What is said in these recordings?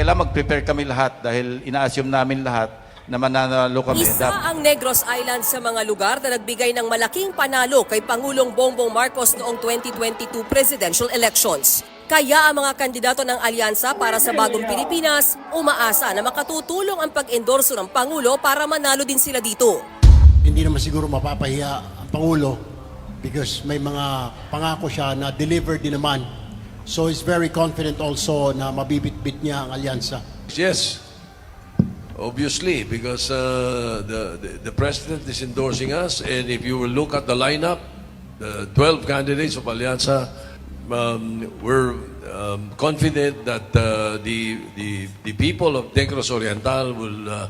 Kailangan mag-prepare kami lahat dahil ina-assume namin lahat na mananalo kami. Isa ang Negros Island sa mga lugar na nagbigay ng malaking panalo kay Pangulong Bongbong Marcos noong 2022 presidential elections. Kaya ang mga kandidato ng alyansa para sa bagong Pilipinas umaasa na makatutulong ang pag-endorso ng Pangulo para manalo din sila dito. hindi naman siguro mapapahiya ang Pangulo because may mga pangako siya na deliver din naman. So he's very confident also na mabibit-bit niya ang alyansa. Yes, obviously, because uh, the, the the president is endorsing us, and if you will look at the lineup, the 12 candidates of Alianza, um, we're um, confident that uh, the, the the people of Negros Oriental will uh,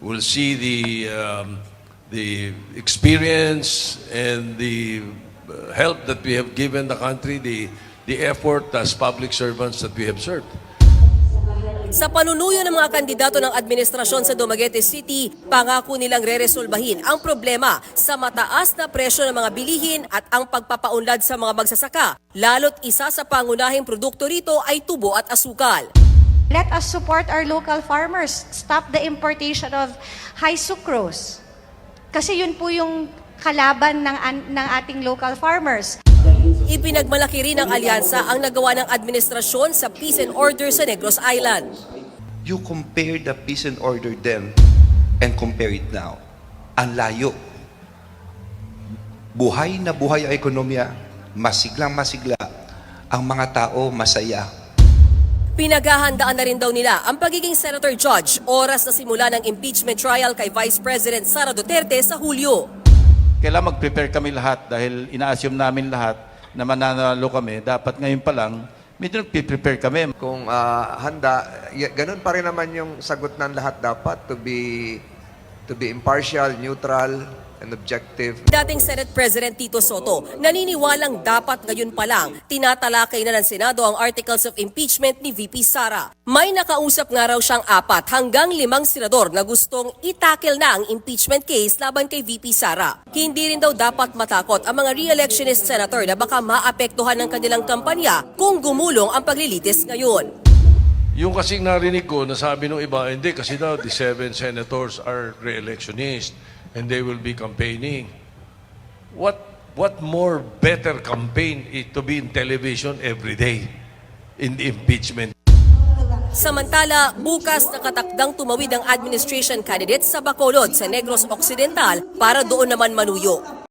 will see the um, the experience and the uh, help that we have given the country, the the effort as public servants that we have served. Sa panunuyo ng mga kandidato ng administrasyon sa Dumaguete City, pangako nilang re-resolbahin ang problema sa mataas na presyo ng mga bilihin at ang pagpapaunlad sa mga magsasaka. Lalo't isa sa pangunahing produkto rito ay tubo at asukal. Let us support our local farmers. Stop the importation of high sucrose. Kasi yun po yung kalaban ng, ng ating local farmers. Ipinagmalaki rin ng alyansa ang nagawa ng administrasyon sa peace and order sa Negros Island. you compare the peace and order then and compare it now. Ang layo. Buhay na buhay ang ekonomiya, masiglang masigla. Ang mga tao masaya. Pinaghahandaan na rin daw nila ang pagiging senator judge oras na simula ng impeachment trial kay Vice President Sara Duterte sa Hulyo. Kailangan mag-prepare kami lahat dahil ina-assume namin lahat na mananalo kami. Dapat ngayon pa lang, medyo nag-prepare kami. Kung ah, handa, ganun pa rin naman yung sagot ng lahat dapat to be to be impartial, neutral, and objective. Dating Senate President Tito Soto, naniniwalang dapat ngayon pa lang tinatalakay na ng Senado ang articles of impeachment ni VP Sara. May nakausap nga raw siyang apat hanggang limang senador na gustong itakil na ang impeachment case laban kay VP Sara. Hindi rin daw dapat matakot ang mga re-electionist senator na baka maapektuhan ng kanilang kampanya kung gumulong ang paglilitis ngayon. Yung kasing narinig ko, nasabi nung iba, hindi kasi daw the seven senators are re-electionists and they will be campaigning. What what more better campaign is to be in television every day in the impeachment? Samantala, bukas nakatakdang tumawid ang administration candidate sa Bacolod sa Negros Occidental para doon naman manuyo.